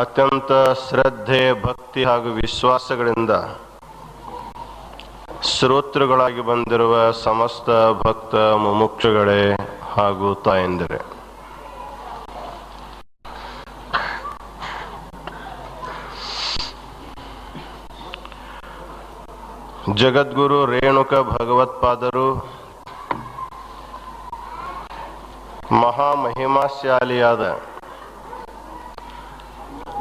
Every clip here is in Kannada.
ಅತ್ಯಂತ ಶ್ರದ್ಧೆ, ಭಕ್ತಿ ಹಾಗೂ ವಿಶ್ವಾಸಗಳಿಂದ ಶ್ರೋತೃಗಳಾಗಿ ಬಂದಿರುವ ಸಮಸ್ತ ಭಕ್ತ ಮುಮುಕ್ಷುಗಳೇ ಹಾಗೂ ತಾಯಂದಿರೆ. ಜಗದ್ಗುರು ರೇಣುಕ ಭಗವತ್ಪಾದರು ಮಹಾಮಹಿಮಾಶಾಲಿಯಾದ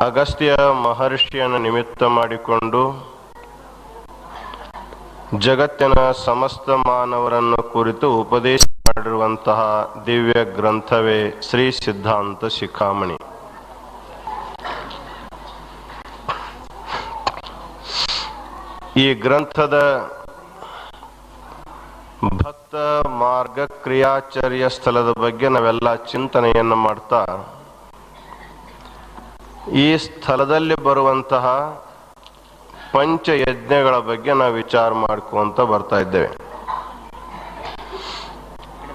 ಅಗಸ್ತ್ಯ ಮಹರ್ಷಿಯನ್ನು ನಿಮಿತ್ತ ಮಾಡಿಕೊಂಡು ಜಗತ್ತಿನ ಸಮಸ್ತ ಮಾನವರನ್ನು ಕುರಿತು ಉಪದೇಶ ಮಾಡಿರುವಂತಹ ದಿವ್ಯ ಗ್ರಂಥವೇ ಶ್ರೀ ಸಿದ್ಧಾಂತ ಶಿಖಾಮಣಿ. ಈ ಗ್ರಂಥದ ಭಕ್ತ ಮಾರ್ಗ ಕ್ರಿಯಾಚರ್ಯ ಸ್ಥಳದ ಬಗ್ಗೆ ನಾವೆಲ್ಲ ಚಿಂತನೆಯನ್ನು ಮಾಡ್ತಾ ಈ ಸ್ಥಳದಲ್ಲಿ ಬರುವಂತಹ ಪಂಚಯಜ್ಞಗಳ ಬಗ್ಗೆ ನಾವು ವಿಚಾರ ಮಾಡ್ಕೊಂತ ಬರ್ತಾ ಇದ್ದೇವೆ.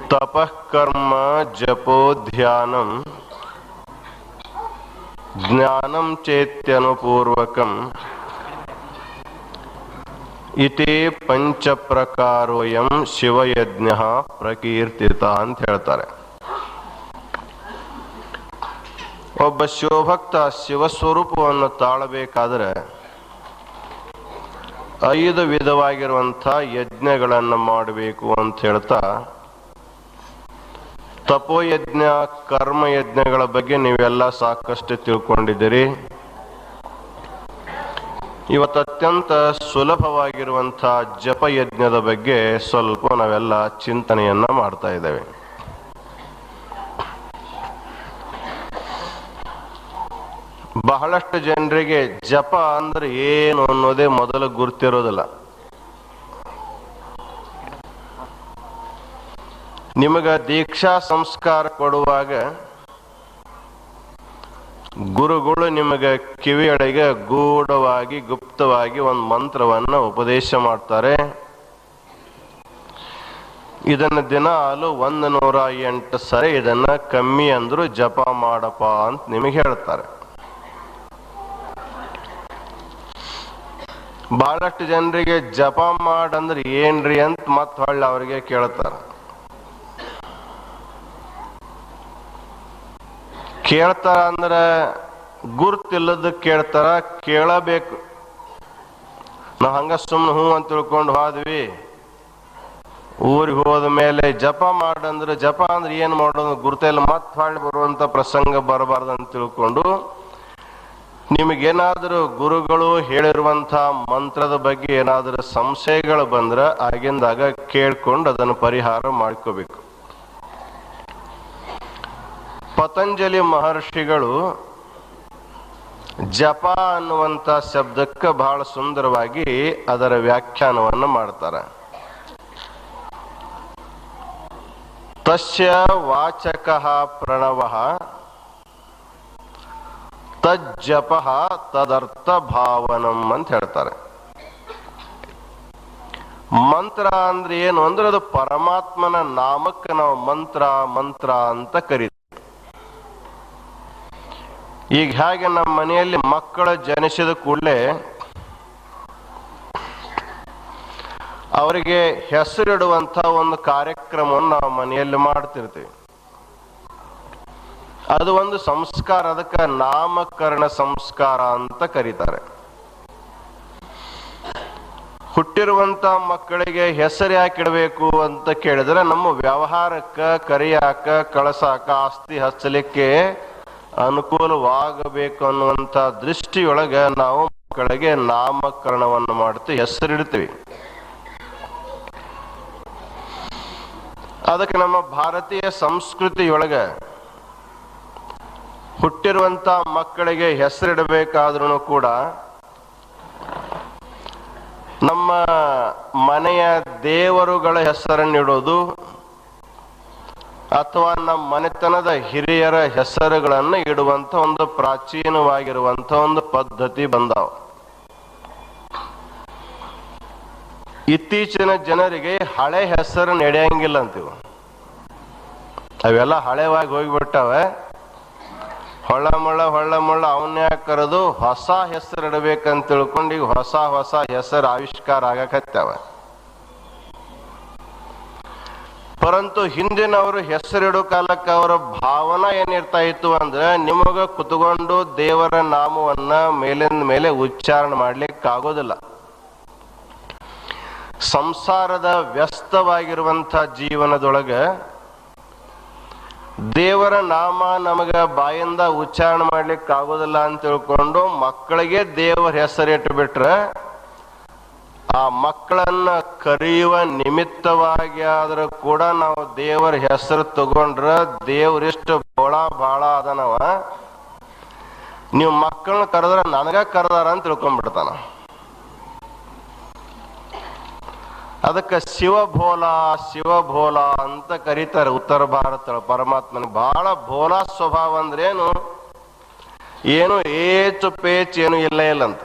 ತಪಃಕರ್ಮ ಜಪೋ ಧ್ಯಾನಂ ಜ್ಞಾನಂ ಚೇತ್ಯನುಪೂರ್ವಕಂ ಇತಿ ಪಂಚ ಪ್ರಕಾರೋಯಂ ಶಿವಯಜ್ಞ ಪ್ರಕೀರ್ತಿತ ಅಂತ ಹೇಳ್ತಾರೆ. ಒಬ್ಬ ಶಿವಭಕ್ತ ಶಿವಸ್ವರೂಪವನ್ನು ತಾಳಬೇಕಾದರೆ ಐದು ವಿಧವಾಗಿರುವಂಥ ಯಜ್ಞಗಳನ್ನು ಮಾಡಬೇಕು ಅಂತ ಹೇಳ್ತಾ, ತಪೋಯಜ್ಞ, ಕರ್ಮಯಜ್ಞಗಳ ಬಗ್ಗೆ ನೀವೆಲ್ಲ ಸಾಕಷ್ಟು ತಿಳ್ಕೊಂಡಿದ್ದೀರಿ. ಇವತ್ತು ಅತ್ಯಂತ ಸುಲಭವಾಗಿರುವಂಥ ಜಪಯಜ್ಞದ ಬಗ್ಗೆ ಸ್ವಲ್ಪ ನಾವೆಲ್ಲ ಚಿಂತನೆಯನ್ನ ಮಾಡ್ತಾ ಇದ್ದೇವೆ. ಬಹಳಷ್ಟು ಜನರಿಗೆ ಜಪ ಅಂದ್ರೆ ಏನು ಅನ್ನೋದೇ ಮೊದಲು ಗುರ್ತಿರೋದಿಲ್ಲ. ನಿಮಗ ದೀಕ್ಷಾ ಸಂಸ್ಕಾರ ಕೊಡುವಾಗ ಗುರುಗಳು ನಿಮಗೆ ಕಿವಿಯೊಳಗೆ ಗೂಢವಾಗಿ, ಗುಪ್ತವಾಗಿ ಒಂದು ಮಂತ್ರವನ್ನು ಉಪದೇಶ ಮಾಡ್ತಾರೆ. ಇದನ್ನ ದಿನಾಲು ಒಂದು ನೂರ ಎಂಟು ಸರಿ ಇದನ್ನ ಕಮ್ಮಿ ಅಂದರೂ ಜಪ ಮಾಡಪ್ಪ ಅಂತ ನಿಮಗೆ ಹೇಳ್ತಾರೆ. ಬಹಳಷ್ಟು ಜನರಿಗೆ ಜಪ ಮಾಡಂದ್ರೆ ಏನ್ರಿ ಅಂತ ಮತ್ತೆ ಹೊಳ್ಳಿ ಅವರಿಗೆ ಕೇಳ್ತಾರ. ಕೇಳ್ತಾರ ಅಂದ್ರೆ ಗುರ್ತಿಲ್ಲದ ಕೇಳ್ತಾರ, ಕೇಳಬೇಕು. ನಾವು ಹಂಗ ಸುಮ್ಮನೆ ಹ್ಞೂ ಅಂತ ತಿಳ್ಕೊಂಡು ಹೋದ್ವಿ. ಊರಿಗೆ ಹೋದ ಮೇಲೆ ಜಪ ಮಾಡಂದ್ರೆ ಜಪ ಅಂದ್ರೆ ಏನ್ ಮಾಡೋದು? ಗುರ್ತಿಲ್ಲ ಮತ್ತೆ ಹೊಳ್ಳಿ ಬರುವಂತ ಪ್ರಸಂಗ ಬರಬಾರ್ದು ಅಂತ ತಿಳ್ಕೊಂಡು ನಿಮಗೇನಾದರೂ ಗುರುಗಳು ಹೇಳಿರುವಂಥ ಮಂತ್ರದ ಬಗ್ಗೆ ಏನಾದರೂ ಸಂಶಯಗಳು ಬಂದ್ರೆ ಆಗಿಂದಾಗ ಕೇಳ್ಕೊಂಡು ಅದನ್ನು ಪರಿಹಾರ ಮಾಡ್ಕೋಬೇಕು. ಪತಂಜಲಿ ಮಹರ್ಷಿಗಳು ಜಪ ಅನ್ನುವಂಥ ಶಬ್ದಕ್ಕೆ ಬಹಳ ಸುಂದರವಾಗಿ ಅದರ ವ್ಯಾಖ್ಯಾನವನ್ನು ಮಾಡ್ತಾರೆ. ತಸ್ಯ ವಾಚಕ ಪ್ರಣವ ತಜ್ಜಪ ತದರ್ಥ ಭಾವನಂ ಅಂತ ಹೇಳ್ತಾರೆ. ಮಂತ್ರ ಅಂದ್ರೆ ಏನು? ಅಂದ್ರೆ ಅದು ಪರಮಾತ್ಮನ ನಾಮಕ್ಕೆ ನಾವು ಮಂತ್ರ ಮಂತ್ರ ಅಂತ ಕರೀತೀವಿ. ಈಗ ಹೇಗೆ ನಮ್ಮ ಮನೆಯಲ್ಲಿ ಮಕ್ಕಳು ಜನಿಸಿದ ಕೂಡಲೇ ಅವರಿಗೆ ಹೆಸರಿಡುವಂತ ಒಂದು ಕಾರ್ಯಕ್ರಮವನ್ನು ನಾವು ಮನೆಯಲ್ಲಿ ಮಾಡ್ತಿರ್ತೀವಿ. ಅದು ಒಂದು ಸಂಸ್ಕಾರ, ಅದಕ್ಕೆ ನಾಮಕರಣ ಸಂಸ್ಕಾರ ಅಂತ ಕರೀತಾರೆ. ಹುಟ್ಟಿರುವಂತ ಮಕ್ಕಳಿಗೆ ಹೆಸರು ಯಾಕಿಡಬೇಕು ಅಂತ ಕೇಳಿದ್ರೆ ನಮ್ಮ ವ್ಯವಹಾರಕ್ಕ, ಕರಿಯಾಕ, ಕಳಸಾಕ, ಆಸ್ತಿ ಹಚ್ಚಲಿಕ್ಕೆ ಅನುಕೂಲವಾಗಬೇಕು ಅನ್ನುವಂತ ದೃಷ್ಟಿಯೊಳಗೆ ನಾವು ಮಕ್ಕಳಿಗೆ ನಾಮಕರಣವನ್ನು ಮಾಡ್ತೀವಿ ಹೆಸರಿಡ್ತೀವಿ ಅದಕ್ಕೆ ನಮ್ಮ ಭಾರತೀಯ ಸಂಸ್ಕೃತಿಯೊಳಗ ಹುಟ್ಟಿರುವಂತ ಮಕ್ಕಳಿಗೆ ಹೆಸರಿಡಬೇಕಾದ್ರೂ ಕೂಡ ನಮ್ಮ ಮನೆಯ ದೇವರುಗಳ ಹೆಸರನ್ನಿಡೋದು ಅಥವಾ ನಮ್ಮ ಮನೆತನದ ಹಿರಿಯರ ಹೆಸರುಗಳನ್ನು ಇಡುವಂತ ಒಂದು ಪ್ರಾಚೀನವಾಗಿರುವಂತ ಒಂದು ಪದ್ಧತಿ ಬಂದಾವ. ಇತ್ತೀಚಿನ ಜನರಿಗೆ ಹಳೆ ಹೆಸರು ನಡೆಯಂಗಿಲ್ಲ ಅಂತೀವಿ. ಅವೆಲ್ಲ ಹಳೆವಾಗಿ ಹೋಗ್ಬಿಟ್ಟವೆ. ಹೊಳ್ಳ ಮುಳ್ಳ ಹೊಳ್ಳ ಮುಳ್ಳ ಕರೆದು ಹೊಸ ಹೆಸರು ಇಡಬೇಕಂತ ತಿಳ್ಕೊಂಡು ಈಗ ಹೊಸ ಹೊಸ ಹೆಸರು ಆವಿಷ್ಕಾರ ಆಗಕತ್ತವ. ಪರಂತು ಹಿಂದಿನವರು ಹೆಸರಿಡೋ ಕಾಲಕ್ಕೆ ಅವರ ಭಾವನಾ ಏನಿರ್ತಾ ಇತ್ತು ಅಂದ್ರೆ ನಿಮಗ ಕುತ್ಕೊಂಡು ದೇವರ ನಾಮವನ್ನ ಮೇಲಿಂದ ಮೇಲೆ ಉಚ್ಚಾರಣೆ ಮಾಡ್ಲಿಕ್ಕೆ ಆಗೋದಿಲ್ಲ ಸಂಸಾರದ ವ್ಯಸ್ತವಾಗಿರುವಂಥ ಜೀವನದೊಳಗೆ ದೇವರ ನಾಮ ನಮಗ ಬಾಯಿಂದ ಉಚ್ಚಾರಣೆ ಮಾಡ್ಲಿಕ್ಕೆ ಆಗೋದಿಲ್ಲ ಅಂತ ತಿಳ್ಕೊಂಡು ಮಕ್ಕಳಿಗೆ ದೇವರ ಹೆಸರಿಟ್ಟು ಬಿಟ್ರೆ ಆ ಮಕ್ಕಳನ್ನ ಕರೆಯುವ ನಿಮಿತ್ತವಾಗಿ ಆದರೂ ಕೂಡ ನಾವು ದೇವರ ಹೆಸರು ತಗೊಂಡ್ರ ದೇವರಿಷ್ಟು ಬೋಳ ಬಾಳ ಅದನವ. ನೀವು ಮಕ್ಕಳನ್ನ ಕರೆದ್ರ ನನಗ ಕರೆದಾರ ಅಂತ ತಿಳ್ಕೊಂಡ್ಬಿಡ್ತಾನ. ಅದಕ್ಕೆ ಶಿವಭೋಲ ಶಿವಭೋಲ ಅಂತ ಕರೀತಾರೆ ಉತ್ತರ ಭಾರತ ಪರಮಾತ್ಮನ ಬಹಳ ಭೋಲಾ ಸ್ವಭಾವ ಅಂದ್ರೇನು ಏನು ಏಚು ಪೇಚ್ ಏನು ಇಲ್ಲ ಇಲ್ಲ ಅಂತ.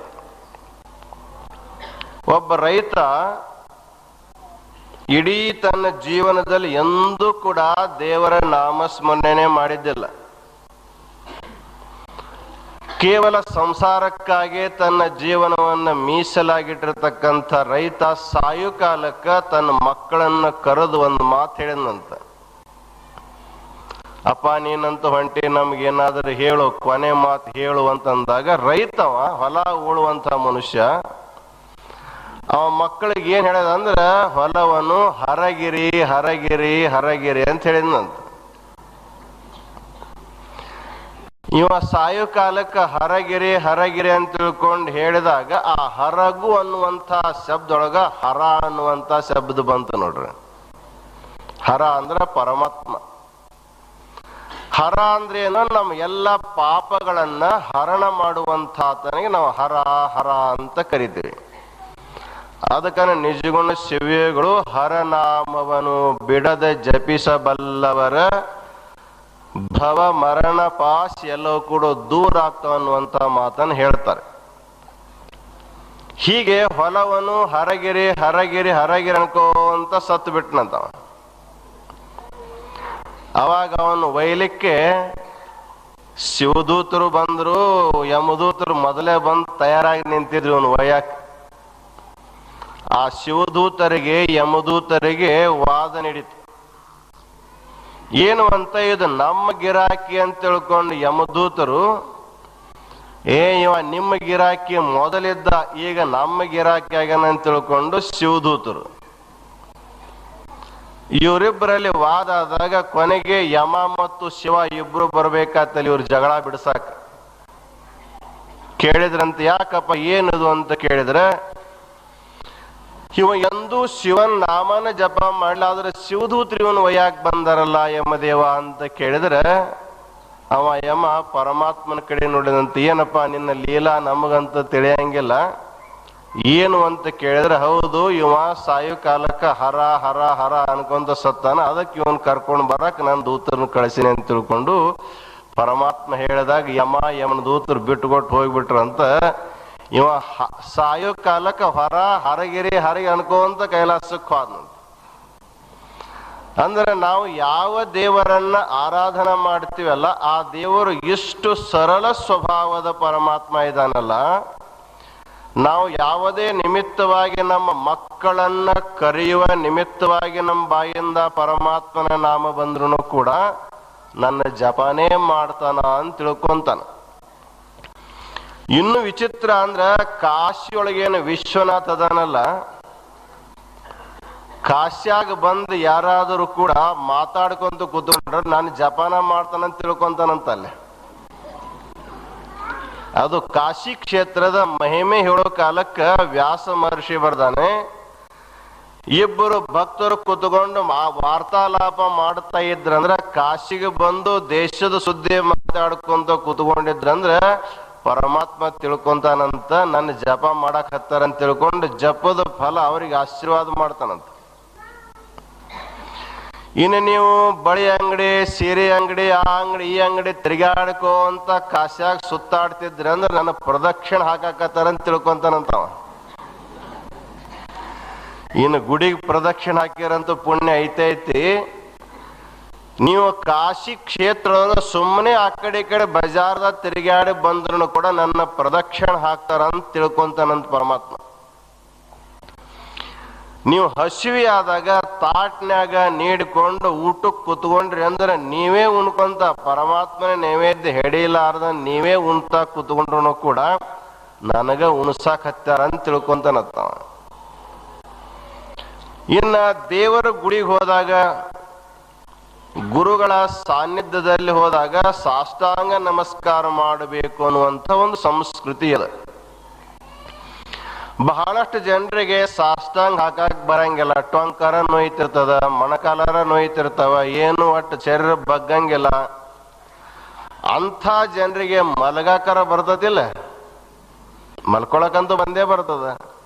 ಒಬ್ಬ ರೈತ ಇಡೀ ತನ್ನ ಜೀವನದಲ್ಲಿ ಎಂದೂ ಕೂಡ ದೇವರ ನಾಮಸ್ಮರಣೆ ಮಾಡಿದ್ದಿಲ್ಲ. ಕೇವಲ ಸಂಸಾರಕ್ಕಾಗಿ ತನ್ನ ಜೀವನವನ್ನು ಮೀಸಲಾಗಿಟ್ಟಿರ್ತಕ್ಕಂಥ ರೈತ ಸಾಯು ಕಾಲಕ್ಕ ತನ್ನ ಮಕ್ಕಳನ್ನ ಕರೆದು ಒಂದು ಮಾತು ಹೇಳಿದಂತ ಅಪ್ಪ, ನೀನಂತ ಹೊಂಟಿ ನಮ್ಗೇನಾದ್ರೂ ಹೇಳು, ಕೊನೆ ಮಾತು ಹೇಳು ಅಂತಂದಾಗ ರೈತವ ಹೊಲ ಉಳುವಂತ ಮನುಷ್ಯ, ಅವ ಮಕ್ಕಳಿಗೆ ಏನ್ ಹೇಳ್ಯದ ಹೊಲವನ್ನು ಹರಗಿರಿ ಹರಗಿರಿ ಹರಗಿರಿ ಅಂತ ಹೇಳಿದ್ನಂತ. ಇವ ಸಾಯು ಕಾಲಕ್ಕೆ ಹರಗಿರಿ ಹರಗಿರಿ ಅಂತ ತಿಳ್ಕೊಂಡು ಹೇಳಿದಾಗ ಆ ಹರಗು ಅನ್ನುವಂಥ ಶಬ್ದೊಳಗ ಹರ ಅನ್ನುವಂಥ ಶಬ್ದ ಬಂತು ನೋಡ್ರಿ. ಹರ ಅಂದ್ರ ಪರಮಾತ್ಮ. ಹರ ಅಂದ್ರೆ ಏನು ನಮ್ಮ ಎಲ್ಲ ಪಾಪಗಳನ್ನ ಹರಣ ಮಾಡುವಂತಾತನಿಗೆ ನಾವು ಹರ ಹರ ಅಂತ ಕರಿತೀವಿ. ಅದಕ್ಕನ ನಿಜಗುಣ ಶಿವ್ಯಗಳು ಹರನಾಮವನು, ಬಿಡದೆ ಜಪಿಸಬಲ್ಲವರ ಭವ ಮರಣ ಪಾಶ್ ಎಲ್ಲವೂ ಕೂಡ ದೂರ ಆಗ್ತಾವ ಅನ್ನುವಂತ ಮಾತನ್ನು ಹೇಳ್ತಾರೆ. ಹೀಗೆ ಹೊಲವನ್ನು ಹರಗಿರಿ ಹರಗಿರಿ ಹರಗಿರಿ ಅನ್ಕೋಂತ ಸತ್ತು ಬಿಟ್ಟನಂತ ಅವಾಗ ಅವನು ಒಯ್ಲಿಕ್ಕೆ ಶಿವದೂತರು ಬಂದ್ರು, ಯಮದೂತರು ಮೊದಲೇ ಬಂದು ತಯಾರಾಗಿ ನಿಂತಿದ್ರು ಅವನು ಒಯ್ಯಾಕ. ಆ ಶಿವದೂತರಿಗೆ, ಯಮದೂತರಿಗೆ ವಾದ ನಡೀತು ಏನು ಅಂತ ಇದು ನಮ್ಮ ಗಿರಾಕಿ ಅಂತ ತಿಳ್ಕೊಂಡು ಯಮದೂತರು, ಏ ಇವ, ನಿಮ್ಮ ಗಿರಾಕಿ ಮೊದಲಿದ್ದ ಈಗ ನಮ್ಮ ಗಿರಾಕಿ ಆಗ್ಯಾನ ಅಂತ ತಿಳ್ಕೊಂಡು ಶಿವದೂತರು. ಇವರಿಬ್ಬರಲ್ಲಿ ವಾದ ಆದಾಗ ಕೊನೆಗೆ ಯಮ ಮತ್ತು ಶಿವ ಇಬ್ರು ಬರ್ಬೇಕಾತಲ್ಲಿ ಇವ್ರು ಜಗಳ ಬಿಡಿಸಾಕ. ಕೇಳಿದ್ರಂತ, ಯಾಕಪ್ಪ, ಏನಿದು? ಅಂತ ಕೇಳಿದ್ರೆ ಇವ ಎಂದೂ ಶಿವನ್ ನಾಮನ ಜಪ ಮಾಡ್ಲಾದ್ರೆ ಶಿವಧೂತ್ರಿ ಇವನು ಒಯ್ಯಾಕ್ ಬಂದಾರಲ್ಲ ಯಮದೇವ ಅಂತ ಕೇಳಿದ್ರೆ, ಅವ ಯಮ ಪರಮಾತ್ಮನ ಕಡೆ ನೋಡಿದಂತ, ಏನಪ್ಪ ನಿನ್ನ ಲೀಲಾ ನಮಗಂತ ತಿಳಿಯಂಗಿಲ್ಲ, ಏನು ಅಂತ ಕೇಳಿದ್ರೆ, ಹೌದು, ಇವ ಸಾಯು ಕಾಲಕ್ಕ ಹರ ಹರ ಹರ ಅನ್ಕೊಂತ ಸತ್ತಾನ, ಅದಕ್ಕೆ ಇವನ್ ಕರ್ಕೊಂಡು ಬರಕ್ ನಾನು ದೂತರನ್ನ ಕಳಿಸಿನಿ ಅಂತ ತಿಳ್ಕೊಂಡು ಪರಮಾತ್ಮ ಹೇಳಿದಾಗ, ಯಮ, ಯಮನ ದೂತರು ಬಿಟ್ಟುಕೊಟ್ಟು ಹೋಗ್ಬಿಟ್ರಂತ ಇವ ಸಾಯೋ ಕಾಲಕ್ಕೆ ಹೊರ, ಹರಗಿರಿ, ಹರಗಿ ಅನ್ಕೋಂತ ಕೈಲಾಸಕ್ಕೆ ಹೋದ್ನಂತ ಅಂದ್ರೆ ನಾವು ಯಾವ ದೇವರನ್ನ ಆರಾಧನೆ ಮಾಡ್ತೀವಲ್ಲ, ಆ ದೇವರು ಎಷ್ಟು ಸರಳ ಸ್ವಭಾವದ ಪರಮಾತ್ಮ ಇದಾನಲ್ಲ, ನಾವು ಯಾವುದೇ ನಿಮಿತ್ತವಾಗಿ ನಮ್ಮ ಮಕ್ಕಳನ್ನ ಕರೆಯುವ ನಿಮಿತ್ತವಾಗಿ ನಮ್ಮ ಬಾಯಿಂದ ಪರಮಾತ್ಮನ ನಾಮ ಬಂದ್ರೂ ಕೂಡ ನನ್ನ ಜಪನೇ ಮಾಡ್ತಾನ ಅಂತ ತಿಳ್ಕೊಂತಾನ. ಇನ್ನು ವಿಚಿತ್ರ ಅಂದ್ರ ಕಾಶಿಯೊಳಗೇನು ವಿಶ್ವನಾಥ ಅದಾನಲ್ಲ, ಕಾಶಿಯಾಗ ಬಂದು ಯಾರಾದರೂ ಕೂಡ ಮಾತಾಡ್ಕೊಂತ ಕೂತ್ಕೊಂಡ್ರೆ ನಾನು ಜಪಾನ ಮಾಡ್ತಾನಂತ ತಿಳ್ಕೊಂತಾನಂತ ಅಲ್ಲಿ ಅದು ಕಾಶಿ ಕ್ಷೇತ್ರದ ಮಹಿಮೆ ಹೇಳೋ ಕಾಲಕ್ಕ ವ್ಯಾಸ ಮಹರ್ಷಿ ಬರ್ದಾನೆ. ಇಬ್ಬರು ಭಕ್ತರು ಕೂತ್ಕೊಂಡು ವಾರ್ತಾಲಾಪ ಮಾಡ್ತಾ ಇದ್ರಂದ್ರ, ಕಾಶಿಗೆ ಬಂದು ದೇಶದ ಸುದ್ದಿ ಮಾತಾಡ್ಕೊಂತ ಕೂತ್ಕೊಂಡಿದ್ರಂದ್ರ ಪರಮಾತ್ಮ ತಿಳ್ಕೊಂತಾನಂತ ನನ್ನ ಜಪ ಮಾಡಕ್ ಹತ್ತಾರಂತ ತಿಳ್ಕೊಂಡು ಜಪದ ಫಲ ಅವ್ರಿಗೆ ಆಶೀರ್ವಾದ ಮಾಡ್ತಾನಂತ. ಇನ್ನು ನೀವು ಬಳಿ ಅಂಗಡಿ, ಸೀರೆ ಅಂಗಡಿ, ಆ ಅಂಗಡಿ, ಈ ಅಂಗಡಿ ತಿರುಗಾಡ್ಕೋಂತ ಕಾಶ್ಯಾಗ ಸುತ್ತಾಡ್ತಿದ್ರೆ ಅಂದ್ರೆ ನನ್ನ ಪ್ರದಕ್ಷಿಣೆ ಹಾಕಾಕತ್ತಾರಂತ ತಿಳ್ಕೊಂತಾನಂತವ ಇನ್ನು ಗುಡಿಗೆ ಪ್ರದಕ್ಷಿಣೆ ಹಾಕಿರಂತೂ ಪುಣ್ಯ ಐತೆ ಐತಿ ನೀವು ಕಾಶಿ ಕ್ಷೇತ್ರದೊಳಗೆ ಸುಮ್ಮನೆ ಆ ಕಡೆ ಈ ಕಡೆ ಬಜಾರ್ದ ತಿರುಗಾಡಿ ಬಂದ್ರು ಕೂಡ ನನ್ನ ಪ್ರದಕ್ಷಿಣ ಹಾಕ್ತಾರ ಅಂತ ತಿಳ್ಕೊಂತಾನಂತ ಪರಮಾತ್ಮ ನೀವು ಹಸಿವಿ ಆದಾಗ, ತಾಟ್ನ್ಯಾಗ ನೀಡ್ಕೊಂಡು ಊಟಕ್ಕೆ ಕುತ್ಕೊಂಡ್ರಿ ಅಂದ್ರೆ ನೀವೇ ಉಣ್ಕೊಂತ ಪರಮಾತ್ಮನ ನೈವೇದ್ಯ ಹೆಡಿಲಾರ್ದ ನೀವೇ ಉಣ್ತಾ ಕುತ್ಕೊಂಡ್ರು ಕೂಡ ನನಗ ಉಣ್ಸಾಕ್ ಹತ್ತಾರ ಅಂತ ತಿಳ್ಕೊಂತಾನತ್ತ. ಇನ್ನ ದೇವರ ಗುಡಿಗೆ ಹೋದಾಗ ಗುರುಗಳ ಸಾನ್ನಿಧ್ಯದಲ್ಲಿ ಹೋದಾಗ ಸಾಷ್ಟಾಂಗ ನಮಸ್ಕಾರ ಮಾಡಬೇಕು ಅನ್ನುವಂಥ ಒಂದು ಸಂಸ್ಕೃತಿ ಅದ. ಬಹಳಷ್ಟು ಜನರಿಗೆ ಸಾಷ್ಟಾಂಗ ಹಾಕಕ್ ಬರಂಗಿಲ್ಲ. ಟೊಂಕರ ನೋಯ್ತಿರ್ತದ, ಮೊಣಕಾಲರ ನೋಯ್ತಿರ್ತಾವ, ಏನು ಒಟ್ಟು ಶರೀರ ಬಗ್ಗಂಗಿಲ್ಲ. ಅಂಥ ಜನರಿಗೆ ಮಲಗಾಕರ ಬರ್ತದಿಲ್ಲ ಮಲ್ಕೊಳಕಂತೂ ಬಂದೇ ಬರ್ತದ.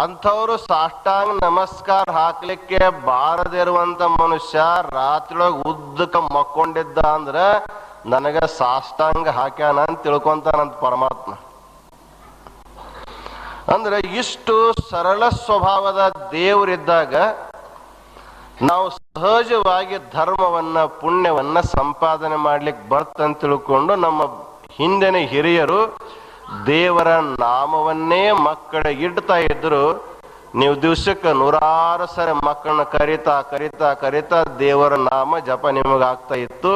ಅಂಥವ್ರು ಸಾಷ್ಟಾಂಗ ನಮಸ್ಕಾರ ಹಾಕ್ಲಿಕ್ಕೆ ಬಾರದಿರುವಂತ ಮನುಷ್ಯ ರಾತ್ರಿಯೊಳಗೆ ಉದ್ದಕ ಮಕ್ಕೊಂಡಿದ್ದ ಅಂದ್ರ ನನಗ ಸಾಷ್ಟಾಂಗ ಹಾಕ್ಯಾನ ಅಂತ ತಿಳ್ಕೊಂತಾನಂತ ಪರಮಾತ್ಮ. ಅಂದ್ರೆ ಇಷ್ಟು ಸರಳ ಸ್ವಭಾವದ ದೇವರಿದ್ದಾಗ ನಾವು ಸಹಜವಾಗಿ ಧರ್ಮವನ್ನ, ಪುಣ್ಯವನ್ನ ಸಂಪಾದನೆ ಮಾಡ್ಲಿಕ್ಕೆ ಬರ್ತಂತ ತಿಳ್ಕೊಂಡು ನಮ್ಮ ಹಿಂದಿನ ಹಿರಿಯರು ದೇವರ ನಾಮವನ್ನೇ ಮಕ್ಕಳಿಗೆ ಇಡ್ತಾ ಇದ್ರು, ನೀವು ದಿವ್ಸಕ್ಕೆ ನೂರಾರು ಸರಿ ಮಕ್ಕಳನ್ನ ಕರಿತಾ ಕರಿತಾ ಕರಿತಾ ದೇವರ ನಾಮ ಜಪ ನಿಮಗೆ ಆಗ್ತಾ ಇತ್ತು.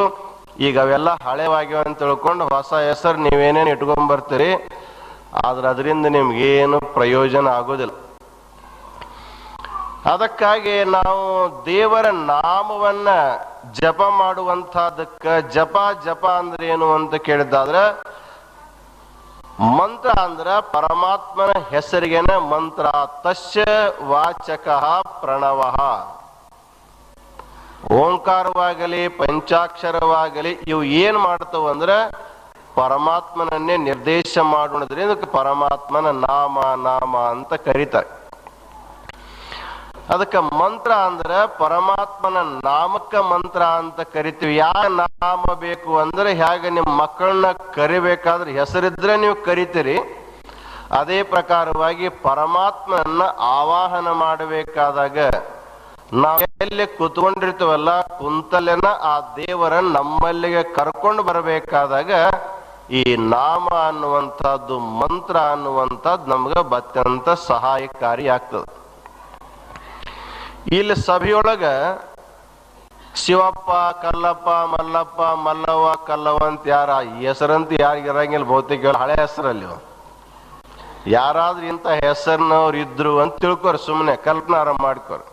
ಈಗ ಅವೆಲ್ಲ ಹಳೆವಾಗಿವೆ ಅಂತ ತಿಳ್ಕೊಂಡು ಹೊಸ ಹೆಸರು ನೀವೇನೇನು ಇಟ್ಕೊಂಡ್ ಬರ್ತೀರಿ ಆದ್ರೆ ಅದರಿಂದ ನಿಮ್ಗೇನು ಪ್ರಯೋಜನ ಆಗೋದಿಲ್ಲ. ಅದಕ್ಕಾಗಿ ನಾವು ದೇವರ ನಾಮವನ್ನ ಜಪ ಮಾಡುವಂತಹದಕ್ಕ ಜಪ ಜಪ ಅಂದ್ರೆ ಏನು ಅಂತ ಕೇಳಿದ್ದಾದ್ರೆ ಮಂತ್ರ ಅಂದ್ರ ಪರಮಾತ್ಮನ ಹೆಸರಿಗೆನ ಮಂತ್ರ. ತಸ್ಯ ವಾಚಕ ಪ್ರಣವ. ಓಂಕಾರವಾಗಲಿ, ಪಂಚಾಕ್ಷರವಾಗಲಿ, ಇವು ಏನ್ ಮಾಡ್ತಾವ ಅಂದ್ರ ಪರಮಾತ್ಮನನ್ನೇ ನಿರ್ದೇಶ ಮಾಡೋದ್ರಿಂದ ಪರಮಾತ್ಮನ ನಾಮ ನಾಮ ಅಂತ ಕರೀತಾರೆ. ಅದಕ್ಕೆ ಮಂತ್ರ ಅಂದ್ರೆ ಪರಮಾತ್ಮನ ನಾಮಕ ಮಂತ್ರ ಅಂತ ಕರಿತೀವಿ. ಯಾವ ನಾಮ ಬೇಕು ಅಂದ್ರೆ ಹೇಗೆ ನಿಮ್ಮ ಮಕ್ಕಳನ್ನ ಕರಿಬೇಕಾದ್ರೆ ಹೆಸರಿದ್ರೆ ನೀವು ಕರಿತೀರಿ. ಅದೇ ಪ್ರಕಾರವಾಗಿ ಪರಮಾತ್ಮನನ್ನ ಆವಾಹನ ಮಾಡಬೇಕಾದಾಗ ನಾವು ಎಲ್ಲಿ ಕುತ್ಕೊಂಡಿರ್ತೀವಲ್ಲ ಕುಂತಲೆನ ಆ ದೇವರನ್ನ ನಮ್ಮಲ್ಲಿಗೆ ಕರ್ಕೊಂಡು ಬರಬೇಕಾದಾಗ ಈ ನಾಮ ಅನ್ನುವಂಥದ್ದು, ಮಂತ್ರ ಅನ್ನುವಂಥದ್ದು ನಮ್ಗೆ ಅತ್ಯಂತ ಸಹಾಯಕಾರಿ ಆಗ್ತದೆ. ಇಲ್ಲಿ ಸಭೆಯೊಳಗ ಶಿವಪ್ಪ, ಕಲ್ಲಪ್ಪ, ಮಲ್ಲಪ್ಪ, ಮಲ್ಲವ್ವ, ಕಲ್ಲವ್ವ ಅಂತ ಯಾರ ಹೆಸರಂತ ಯಾರಿಗಿರಂಗಿಲ್ಲ ಭೌತಿಕ ಹಳೆ ಹೆಸರಲ್ಲಿ. ಯಾರಾದ್ರೂ ಇಂಥ ಹೆಸರಿನವ್ರು ಇದ್ರು ಅಂತ ತಿಳ್ಕೊರಿ ಸುಮ್ಮನೆ ಕಲ್ಪನಾರ ಮಾಡ್ಕೋರು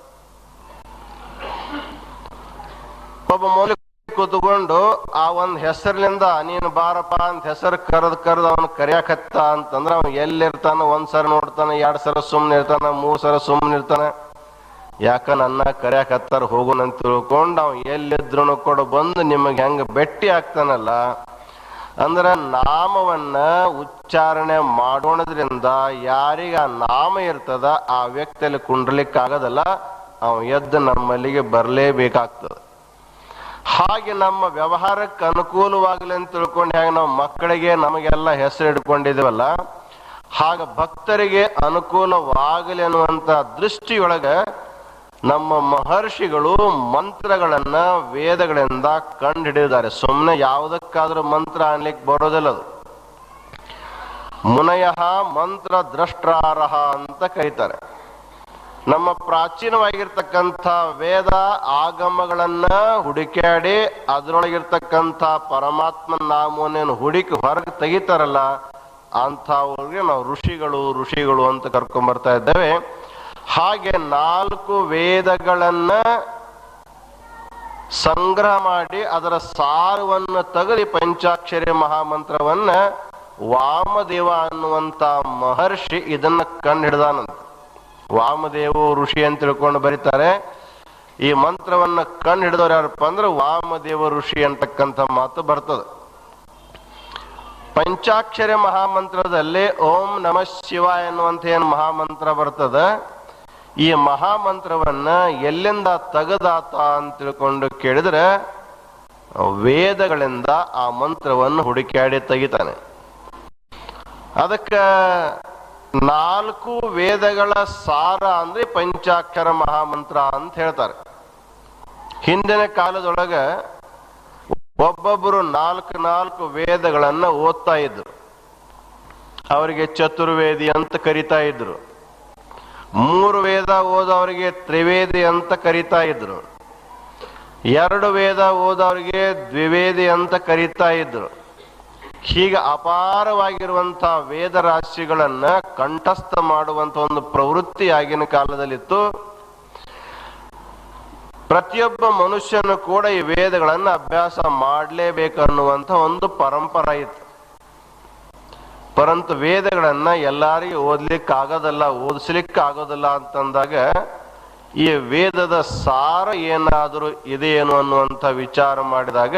ಒಬ್ಬ ಮೌಲಿಕ ಕೂತ್ಕೊಂಡು, ಆ ಒಂದು ಹೆಸರಿನಿಂದ ನೀನು ಬಾರಪ್ಪ ಅಂತ ಹೆಸರು ಕರೆದು ಕರೆದು ಅವನು ಕರೆಯಕತ್ತ ಅಂತಂದ್ರೆ ಅವನು ಎಲ್ಲಿರ್ತಾನ ಒಂದ್ ಸಲ ನೋಡ್ತಾನೆ, ಎರಡು ಸರ ಸುಮ್ನೆ ಇರ್ತಾನ, ಮೂರು ಸರ ಸುಮ್ಮನೆ ಇರ್ತಾನ ಯಾಕ ನನ್ನ ಕರ್ಯಾಕತ್ತಾರ ಹೋಗುನಂತ ತಿಳ್ಕೊಂಡು ಅವ್ ಎಲ್ಲಿದ್ರು ಕೂಡ ಬಂದು ನಿಮಗೆ ಹೆಂಗ ಬೆಟ್ಟಿ ಆಗ್ತಾನಲ್ಲ ಅಂದ್ರ ನಾಮವನ್ನ ಉಚ್ಚಾರಣೆ ಮಾಡೋಣದ್ರಿಂದ ಯಾರಿಗ ಆ ನಾಮ ಇರ್ತದ ಆ ವ್ಯಕ್ತಿಯಲ್ಲಿ ಕುಂಡ್ರಲಿಕ್ಕೆ ಆಗೋದಲ್ಲ ಅವ ಎದ್ದು ನಮ್ಮಲ್ಲಿಗೆ ಬರಲೇಬೇಕಾಗ್ತದೆ. ಹಾಗೆ ನಮ್ಮ ವ್ಯವಹಾರಕ್ಕೆ ಅನುಕೂಲವಾಗಲಿ ಅಂತ ತಿಳ್ಕೊಂಡು ಹೇಗೆ ನಾವು ಮಕ್ಕಳಿಗೆ ನಮಗೆಲ್ಲ ಹೆಸರು ಇಟ್ಕೊಂಡಿದ್ದೀವಲ್ಲ ಹಾಗ ಭಕ್ತರಿಗೆ ಅನುಕೂಲವಾಗಲಿ ಅನ್ನುವಂತ ದೃಷ್ಟಿಯೊಳಗ ನಮ್ಮ ಮಹರ್ಷಿಗಳು ಮಂತ್ರಗಳನ್ನ ವೇದಗಳಿಂದ ಕಂಡು ಕಂಡುಹಿಡಿದಿದ್ದಾರೆ ಸುಮ್ಮನೆ ಯಾವುದಕ್ಕಾದ್ರೂ ಮಂತ್ರ ಅನ್ಲಿಕ್ಕೆ ಬರೋದಿಲ್ಲ ಅದು. ಮುನಯ ಮಂತ್ರ ದ್ರಷ್ಟಾರಹ ಅಂತ ಕರೀತಾರೆ. ನಮ್ಮ ಪ್ರಾಚೀನವಾಗಿರ್ತಕ್ಕಂಥ ವೇದ ಆಗಮಗಳನ್ನ ಹುಡುಕಾಡಿ ಅದರೊಳಗಿರ್ತಕ್ಕಂಥ ಪರಮಾತ್ಮ ನಾಮವನ್ನೇನು ಹುಡುಕಿ ಹೊರಗೆ ತೆಗಿತಾರಲ್ಲ, ಅಂಥವ್ರಿಗೆ ನಾವು ಋಷಿಗಳು ಋಷಿಗಳು ಅಂತ ಕರ್ಕೊಂಡ್ ಬರ್ತಾ ಇದ್ದೇವೆ. ಹಾಗೆ ನಾಲ್ಕು ವೇದಗಳನ್ನ ಸಂಗ್ರಹ ಮಾಡಿ ಅದರ ಸಾರವನ್ನು ತಗಲಿ ಪಂಚಾಕ್ಷರಿ ಮಹಾಮಂತ್ರವನ್ನ ವಾಮದೇವ ಅನ್ನುವಂತ ಮಹರ್ಷಿ ಇದನ್ನ ಕಂಡು ಹಿಡ್ದಾನಂತ ವಾಮದೇವ ಋಷಿ ಅಂತ ತಿಳ್ಕೊಂಡು ಬರೀತಾರೆ. ಈ ಮಂತ್ರವನ್ನ ಕಂಡು ಹಿಡಿದವ್ರು ಯಾರಪ್ಪ ಅಂದ್ರೆ ವಾಮದೇವ ಋಷಿ ಅಂತಕ್ಕಂಥ ಮಾತು ಬರ್ತದೆ. ಪಂಚಾಕ್ಷರಿ ಮಹಾಮಂತ್ರದಲ್ಲಿ ಓಂ ನಮಃ ಶಿವ ಎನ್ನುವಂತ ಏನು ಮಹಾಮಂತ್ರ ಬರ್ತದ? ಈ ಮಹಾಮಂತ್ರವನ್ನ ಎಲ್ಲಿಂದ ತೆಗೆದಾತ ಅಂತ ತಿಳ್ಕೊಂಡು ಕೇಳಿದ್ರೆ, ವೇದಗಳಿಂದ ಆ ಮಂತ್ರವನ್ನು ಹುಡುಕಾಡಿ ತೆಗಿತಾನೆ. ಅದಕ್ಕ ನಾಲ್ಕು ವೇದಗಳ ಸಾರ ಅಂದ್ರೆ ಪಂಚಾಕ್ಷರ ಮಹಾಮಂತ್ರ ಅಂತ ಹೇಳ್ತಾರೆ. ಹಿಂದಿನ ಕಾಲದೊಳಗ ಒಬ್ಬೊಬ್ಬರು ನಾಲ್ಕು ನಾಲ್ಕು ವೇದಗಳನ್ನ ಓದ್ತಾ ಇದ್ರು. ಅವರಿಗೆ ಚತುರ್ವೇದಿ ಅಂತ ಕರಿತಾ ಇದ್ರು. ಮೂರು ವೇದ ಓದೋರಿಗೆ ತ್ರಿವೇದಿ ಅಂತ ಕರಿತಾ ಇದ್ರು. ಎರಡು ವೇದ ಓದೋರಿಗೆ ದ್ವಿವೇದಿ ಅಂತ ಕರಿತಾ ಇದ್ರು. ಹೀಗೆ ಅಪಾರವಾಗಿರುವಂಥ ವೇದ ರಾಶಿಗಳನ್ನ ಕಂಠಸ್ಥ ಮಾಡುವಂತ ಒಂದು ಪ್ರವೃತ್ತಿ ಆಗಿನ ಕಾಲದಲ್ಲಿತ್ತು. ಪ್ರತಿಯೊಬ್ಬ ಮನುಷ್ಯನು ಕೂಡ ಈ ವೇದಗಳನ್ನ ಅಭ್ಯಾಸ ಮಾಡಲೇಬೇಕನ್ನುವಂಥ ಒಂದು ಪರಂಪರೆ ಇತ್ತು. ಪರಂತು ವೇದಗಳನ್ನ ಎಲ್ಲರಿಗೂ ಓದ್ಲಿಕ್ಕೆ ಆಗೋದಲ್ಲ ಓದಿಸ್ಲಿಕ್ಕೆ ಆಗೋದಿಲ್ಲ ಅಂತಂದಾಗ ಈ ವೇದದ ಸಾರ ಏನಾದರೂ ಇದೆಯೇನು ಅನ್ನುವಂಥ ವಿಚಾರ ಮಾಡಿದಾಗ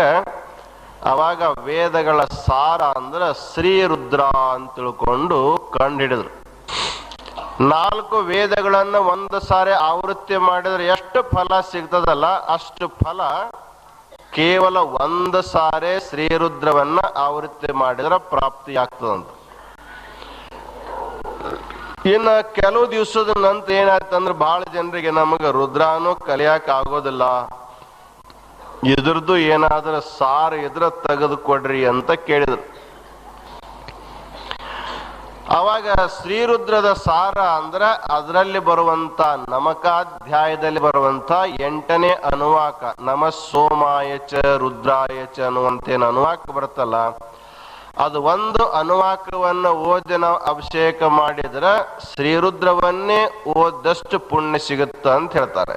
ಅವಾಗ ವೇದಗಳ ಸಾರ ಅಂದ್ರೆ ಶ್ರೀರುದ್ರ ಅಂತ ತಿಳ್ಕೊಂಡು ಕಂಡುಹಿಡಿದ್ರು. ನಾಲ್ಕು ವೇದಗಳನ್ನು ಒಂದು ಸಾರಿ ಆವೃತ್ತಿ ಮಾಡಿದ್ರೆ ಎಷ್ಟು ಫಲ ಸಿಗ್ತದಲ್ಲ, ಅಷ್ಟು ಫಲ ಕೇವಲ ಒಂದು ಸಾರಿ ಶ್ರೀರುದ್ರವನ್ನ ಆವೃತ್ತಿ ಮಾಡಿದ್ರೆ ಪ್ರಾಪ್ತಿ ಆಗ್ತದಂತ ಇನ್ನ ಕೆಲವು ದಿವಸದ ನಂತರ ಏನಾಯ್ತಂದ್ರೆ ಬಹಳ ಜನರಿಗೆ ನಮಗ ರುದ್ರಾನು ಕಲಿಯಾಕ ಆಗೋದಿಲ್ಲ. ಇದ್ರದ್ದು ಏನಾದ್ರ ಸಾರ ಇದ್ರ ತೆಗೆದು ಕೊಡ್ರಿ ಅಂತ ಕೇಳಿದ್ರು. ಅವಾಗ ಶ್ರೀರುದ್ರದ ಸಾರ ಅಂದ್ರ ಅದರಲ್ಲಿ ಬರುವಂತ ನಮಕಾಧ್ಯಾಯದಲ್ಲಿ ಬರುವಂತ ಎಂಟನೇ ಅನುವಾಕ, ನಮ ಸೋಮಾಯಚ ರುದ್ರಾಯಚ ಅನ್ನುವಂತೇನು ಅನುವಾಕ ಬರುತ್ತಲ್ಲ ಅದು ಒಂದು ಅನುವಾಕವನ್ನು ಓದಿ ನಾವು ಅಭಿಷೇಕ ಮಾಡಿದ್ರೆ ಶ್ರೀರುದ್ರವನ್ನೇ ಓದಷ್ಟು ಪುಣ್ಯ ಸಿಗುತ್ತೆ ಅಂತ ಹೇಳ್ತಾರೆ.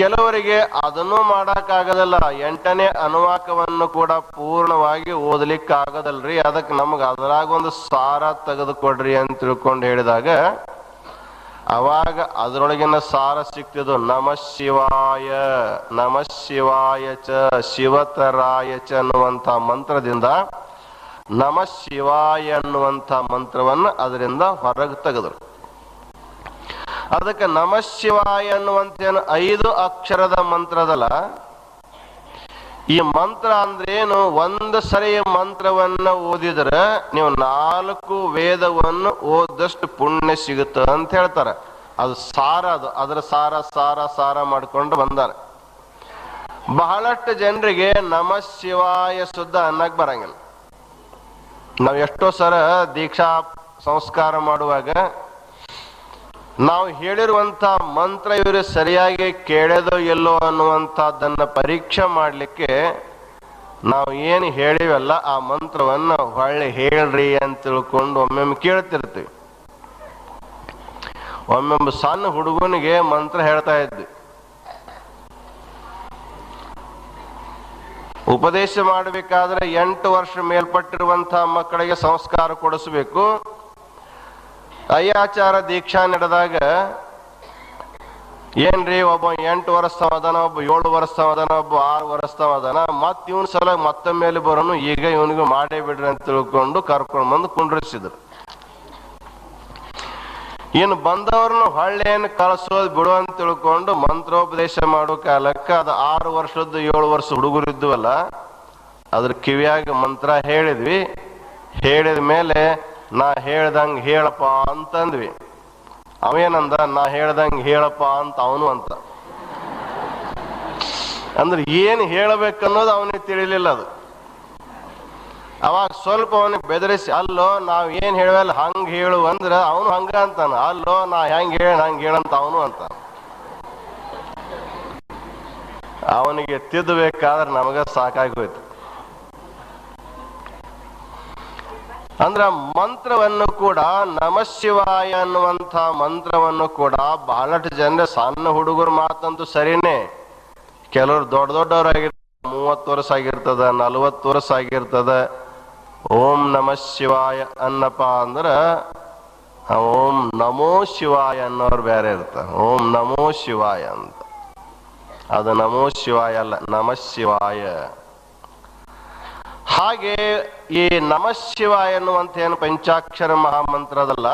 ಕೆಲವರಿಗೆ ಅದನ್ನು ಮಾಡಕ್ಕಾಗದಲ್ಲ, ಎಂಟನೇ ಅನುವಾಕವನ್ನು ಕೂಡ ಪೂರ್ಣವಾಗಿ ಓದಲಿಕ್ಕೆ ಆಗದಲ್ರಿ ಅದಕ್ಕೆ ನಮಗೆ ಅದರಾಗ ಒಂದು ಸಾರ ತೆಗೆದುಕೊಡ್ರಿ ಅಂತ ತಿಳ್ಕೊಂಡು ಹೇಳಿದಾಗ ಅವಾಗ ಅದರೊಳಗಿನ ಸಾರ ಸಿಕ್ತಿದ್ದು ನಮ ಶಿವಾಯ ನಮ ಶಿವಾಯ ಚ, ಶಿವತರಾಯ ಚ ಅನ್ನುವಂಥ ಮಂತ್ರದಿಂದ ನಮ ಶಿವಾಯ ಅನ್ನುವಂಥ ಮಂತ್ರವನ್ನು ಅದರಿಂದ ಹೊರಗೆ ತೆಗೆದರು. ಅದಕ್ಕೆ ನಮ ಶಿವಾಯ ಅನ್ನುವಂತ ಏನು ಐದು ಅಕ್ಷರದ ಮಂತ್ರದಲ್ಲ ಈ ಮಂತ್ರ ಅಂದ್ರೇನು? ಒಂದು ಸರಿ ಮಂತ್ರವನ್ನ ಓದಿದ್ರೆ ನೀವು ನಾಲ್ಕು ವೇದವನ್ನು ಓದಷ್ಟು ಪುಣ್ಯ ಸಿಗುತ್ತೆ ಅಂತ ಹೇಳ್ತಾರೆ. ಅದು ಸಾರ ಅದು. ಅದರ ಸಾರ ಸಾರ ಸಾರ ಮಾಡ್ಕೊಂಡು ಬಂದಾರೆ. ಬಹಳಷ್ಟು ಜನರಿಗೆ ನಮ ಶಿವಾಯ ಶುದ್ಧ ಅನ್ನಕ್ ಬರಂಗಿಲ್ಲ. ನಾವು ಎಷ್ಟೋ ಸರ ದೀಕ್ಷಾ ಸಂಸ್ಕಾರ ಮಾಡುವಾಗ ನಾವು ಹೇಳಿರುವಂತ ಮಂತ್ರ ಇವರು ಸರಿಯಾಗಿ ಕೇಳೋದೋ ಎಲ್ಲೋ ಅನ್ನುವಂಥದ್ದನ್ನ ಪರೀಕ್ಷೆ ಮಾಡಲಿಕ್ಕೆ ನಾವು ಏನು ಹೇಳಿವಲ್ಲ ಆ ಮಂತ್ರವನ್ನ ಹೊಳ್ಳಿ ಹೇಳ್ರಿ ಅಂತ ತಿಳ್ಕೊಂಡು ಒಮ್ಮೊಮ್ಮೆ ಕೇಳ್ತಿರ್ತೀವಿ. ಒಮ್ಮೊಮ್ಮೆ ಸಣ್ಣ ಹುಡುಗನಿಗೆ ಮಂತ್ರ ಹೇಳ್ತಾ ಇದ್ವಿ. ಉಪದೇಶ ಮಾಡಬೇಕಾದ್ರೆ ಎಂಟು ವರ್ಷ ಮೇಲ್ಪಟ್ಟಿರುವಂತಹ ಮಕ್ಕಳಿಗೆ ಸಂಸ್ಕಾರ ಕೊಡಿಸ್ಬೇಕು. ಅಯ್ಯಾಚಾರ ದೀಕ್ಷಾ ನಡೆದಾಗ ಏನ್ರಿ ಒಬ್ಬ ಎಂಟು ವರ್ಷ ಅದಾನ ಒಬ್ಬ ಏಳು ವರ್ಷ ಅದಾನ ಒಬ್ಬ ಆರು ವರ್ಷ ಅದಾನ ಮತ್ ಇವನ್ ಸಲ ಮತ್ತೆ ಮೇಲೆ ಬರೋನು ಈಗ ಇವನಿಗೆ ಮಾಡೇ ಬಿಡ್ರಿ ಅಂತ ತಿಳ್ಕೊಂಡು ಕರ್ಕೊಂಡು ಬಂದು ಕುಂಡ್ರಿಸಿದ್ರು. ಇನ್ನು ಬಂದವ್ರನ್ನ ಹೊಳ್ಳೆಯನ್ನು ಕಳಿಸೋದು ಬಿಡು ಅಂತ ತಿಳ್ಕೊಂಡು ಮಂತ್ರೋಪದೇಶ ಮಾಡೋ ಕಾಲಕ್ಕೆ ಅದು ಆರು ವರ್ಷದ್ದು, ಏಳು ವರ್ಷ ಹುಡುಗರು ಇದ್ವಲ್ಲ, ಅದ್ರ ಕಿವಿಯಾಗಿ ಮಂತ್ರ ಹೇಳಿದ್ವಿ. ಹೇಳಿದ ಮೇಲೆ ನಾ ಹೇಳ್ದಂಗೆ ಹೇಳಪ್ಪ ಅಂತಂದ್ವಿ. ಅವೇನಂದ, ನಾ ಹೇಳ್ದಂಗೆ ಹೇಳಪ್ಪ ಅಂತ ಅವನು ಅಂತ. ಅಂದ್ರೆ ಏನ್ ಹೇಳಬೇಕನ್ನೋದು ಅವನಿಗೆ ತಿಳಿಲಿಲ್ಲ ಅದು. ಅವಾಗ ಸ್ವಲ್ಪ ಅವನಿಗೆ ಬೆದರಿಸಿ, ಅಲ್ಲೋ, ನಾವು ಏನು ಹೇಳವಲ್ಲ, ಹಂಗ್ ಹೇಳು ಅಂದ್ರ ಅವನು ಹಂಗ ಅಂತಾನ. ಅಲ್ಲೋ, ನಾ ಹೆಂಗ್ ಹೇಳ ಹಂಗೆ ಹೇಳಂತ ಅವನು ಅಂತ ಅವನಿಗೆ ತಿದ್ದಬೇಕಾದ್ರೆ ನಮಗೆ ಸಾಕಾಗಿ ಅಂದ್ರ ಮಂತ್ರವನ್ನು ಕೂಡ ನಮಶಿವಾಯ ಅನ್ನುವಂಥ ಮಂತ್ರವನ್ನು ಕೂಡ ಬಹಳಷ್ಟು ಜನ ಸಣ್ಣ ಹುಡುಗರ ಮಾತಂತೂ ಸರಿನೇ. ಕೆಲವರು ದೊಡ್ಡ ದೊಡ್ಡವರಾಗಿರ್ತಾರೆ, ಮೂವತ್ತು ವರ್ಷ ಆಗಿರ್ತದ, ನಲವತ್ತು ವರ್ಷ ಆಗಿರ್ತದ. ಓಂ ನಮ ಶಿವಾಯ ಅನ್ನಪ್ಪ ಅಂದ್ರ ಓಂ ನಮೋ ಶಿವಾಯ ಅನ್ನೋರು ಬೇರೆ ಇರ್ತಾರೆ. ಓಂ ನಮೋ ಶಿವಾಯ ಅಂತ. ಅದು ನಮೋ ಶಿವಾಯ ಅಲ್ಲ, ನಮ ಶಿವಾಯ. ಹಾಗೆ ಈ ನಮ ಶಿವಾಯ ಎನ್ನುವಂತ ಏನು ಪಂಚಾಕ್ಷರ ಮಹಾಮಂತ್ರದಲ್ಲ,